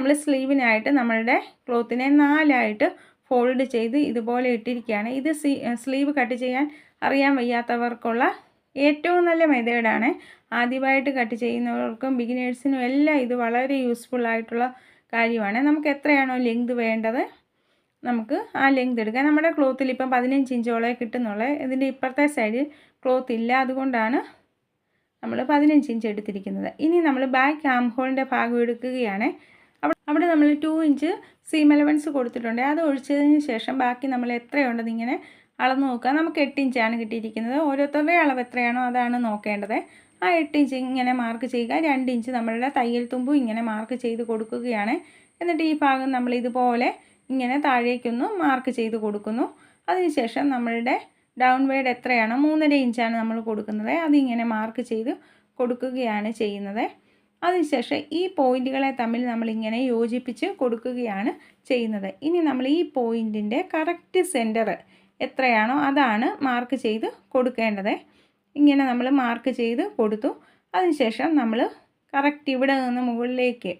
നമ്മൾ സ്ലീവിനായിട്ട് നമ്മളുടെ ക്ലോത്തിനെ നാലായിട്ട് ഫോൾഡ് ചെയ്ത് ഇതുപോലെ ഇട്ടിരിക്കുകയാണ്. ഇത് സ്ലീവ് കട്ട് ചെയ്യാൻ അറിയാൻ വയ്യാത്തവർക്കുള്ള ഏറ്റവും നല്ല മെത്തേഡാണ് ആദ്യമായിട്ട് കട്ട് ചെയ്യുന്നവർക്കും ബിഗിനേഴ്സിനും എല്ലാം ഇത് വളരെ യൂസ്ഫുൾ ആയിട്ടുള്ള കാര്യമാണ്. നമുക്ക് എത്രയാണോ ലെങ്ത് വേണ്ടത് നമുക്ക് ആ ലെങ്ത് എടുക്കാം. നമ്മുടെ ക്ലോത്തിൽ ഇപ്പം പതിനഞ്ച് ഇഞ്ചോളം കിട്ടുന്നുള്ളൂ. ഇതിന്റെ ഇപ്പുറത്തെ സൈഡിൽ ക്ലോത്ത് ഇല്ല. അതുകൊണ്ടാണ് നമ്മൾ പതിനഞ്ച് ഇഞ്ച് എടുത്തിരിക്കുന്നത്. ഇനി നമ്മൾ ബാക്ക് ആം ഹോളിന്റെ ഭാഗം എടുക്കുകയാണ്. അവിടെ നമ്മൾ ടു ഇഞ്ച് സീം അലവൻസ് കൊടുത്തിട്ടുണ്ട്. അത് ഒഴിച്ചതിന് ശേഷം ബാക്കി നമ്മൾ എത്രയുണ്ടെന്ന് ഇങ്ങനെ അളന്ന് നോക്കുക. നമുക്ക് എട്ട് ഇഞ്ചാണ് കിട്ടിയിരിക്കുന്നത്. ഓരോരുത്തരുടെ അളവ് എത്രയാണോ അതാണ് നോക്കേണ്ടത്. ആ എട്ട് ഇഞ്ച് ഇങ്ങനെ മാർക്ക് ചെയ്യുക. രണ്ട് ഇഞ്ച് നമ്മളുടെ തയ്യൽ തുമ്പും ഇങ്ങനെ മാർക്ക് ചെയ്ത് കൊടുക്കുകയാണ്. എന്നിട്ട് ഈ ഭാഗം നമ്മൾ ഇതുപോലെ ഇങ്ങനെ താഴേക്കൊന്ന് മാർക്ക് ചെയ്ത് കൊടുക്കുന്നു. അതിനുശേഷം നമ്മളുടെ ഡൗൺ വേഡ് എത്രയാണോ? മൂന്നര ഇഞ്ചാണ് നമ്മൾ കൊടുക്കുന്നത്. അതിങ്ങനെ മാർക്ക് ചെയ്ത് കൊടുക്കുകയാണ് ചെയ്യുന്നത്. അതിനുശേഷം ഈ പോയിന്റുകളെ തമ്മിൽ നമ്മളിങ്ങനെ യോജിപ്പിച്ച് കൊടുക്കുകയാണ് ചെയ്യുന്നത്. ഇനി നമ്മൾ ഈ പോയിന്റിന്റെ കറക്റ്റ് സെന്റർ എത്രയാണോ അതാണ് മാർക്ക് ചെയ്ത് കൊടുക്കേണ്ടത്. ഇങ്ങനെ നമ്മൾ മാർക്ക് ചെയ്ത് കൊടുത്തു. അതിനുശേഷം നമ്മൾ കറക്റ്റ് ഇവിടെ നിന്ന് മുകളിലേക്ക്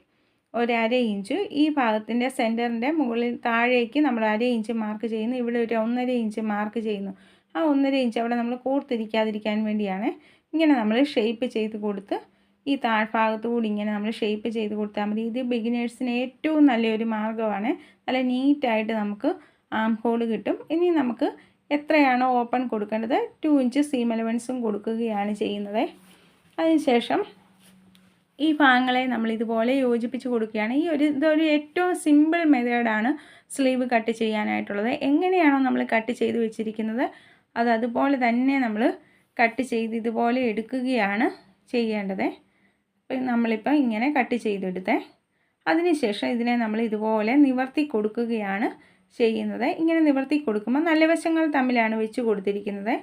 ഒരു അര ഇഞ്ച് ഈ ഭാഗത്തിന്റെ സെന്ററിന്റെ മുകളിൽ താഴേക്ക് നമ്മൾ അര ഇഞ്ച് മാർക്ക് ചെയ്യുന്നു. ഇവിടെ ഒരു ഒന്നര ഇഞ്ച് മാർക്ക് ചെയ്യുന്നു. ആ ഒന്നര ഇഞ്ച് അവിടെ നമ്മൾ കൂർത്തിരിക്കാതിരിക്കാൻ വേണ്ടിയാണ് ഇങ്ങനെ നമ്മൾ ഷേപ്പ് ചെയ്ത് കൊടുത്ത് ഈ താഴ്ഭാഗത്തു കൂടി ഇങ്ങനെ നമ്മൾ ഷേപ്പ് ചെയ്ത് കൊടുത്താൽ മതി. ഇത് ബിഗിനേഴ്സിന് ഏറ്റവും നല്ലൊരു മാർഗമാണ്. നല്ല നീറ്റായിട്ട് നമുക്ക് ആം ഹോൾ കിട്ടും. ഇനി നമുക്ക് എത്രയാണോ ഓപ്പൺ കൊടുക്കേണ്ടത് ടു ഇഞ്ച് സീം അലവൻസും കൊടുക്കുകയാണ് ചെയ്യുന്നത്. അതിനുശേഷം ഈ ഭാഗങ്ങളെ നമ്മൾ ഇതുപോലെ യോജിപ്പിച്ച് കൊടുക്കുകയാണ്. ഈ ഒരു ഇതൊരു ഏറ്റവും സിമ്പിൾ മെത്തേഡാണ് സ്ലീവ് കട്ട് ചെയ്യാനായിട്ടുള്ളത്. എങ്ങനെയാണോ നമ്മൾ കട്ട് ചെയ്ത് വെച്ചിരിക്കുന്നത് അത് അതുപോലെ തന്നെ നമ്മൾ കട്ട് ചെയ്ത് ഇതുപോലെ എടുക്കുകയാണ് ചെയ്യേണ്ടത്. അപ്പം നമ്മളിപ്പോൾ ഇങ്ങനെ കട്ട് ചെയ്തെടുത്തേ. അതിനുശേഷം ഇതിനെ നമ്മൾ ഇതുപോലെ നിവർത്തി കൊടുക്കുകയാണ് ചെയ്യുന്നത്. ഇങ്ങനെ നിവർത്തി കൊടുക്കുമ്പോൾ നല്ല വശങ്ങൾ തമ്മിലാണ് വെച്ച് കൊടുത്തിരിക്കുന്നത്.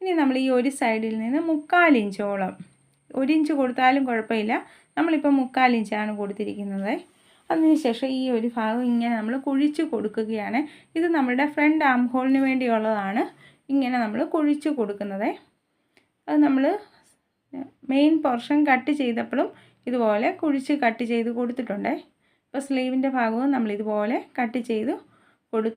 ഇനി നമ്മൾ ഈ ഒരു സൈഡിൽ നിന്ന് മുക്കാൽ ഇഞ്ചോളം ഒരു ഇഞ്ച് കൊടുത്താലും കുഴപ്പമില്ല. നമ്മളിപ്പോൾ മുക്കാൽ ഇഞ്ചാണ് കൊടുത്തിരിക്കുന്നത് അതിനുശേഷം ഈ ഒരു ഭാഗം ഇങ്ങനെ നമ്മൾ കുഴിച്ച് കൊടുക്കുകയാണ്. ഇത് നമ്മുടെ ഫ്രണ്ട് ആം ഹോളിന് വേണ്ടിയുള്ളതാണ് ഇങ്ങനെ നമ്മൾ കുഴിച്ച് കൊടുക്കുന്നത്. അത് നമ്മൾ മെയിൻ പോർഷൻ കട്ട് ചെയ്തപ്പോഴും ഇതുപോലെ കുഴിച്ച് കട്ട് ചെയ്ത് കൊടുത്തിട്ടുണ്ട്. ഇപ്പോൾ സ്ലീവിന്റെ ഭാഗവും നമ്മൾ ഇതുപോലെ കട്ട് ചെയ്ത് കൊടുത്തു.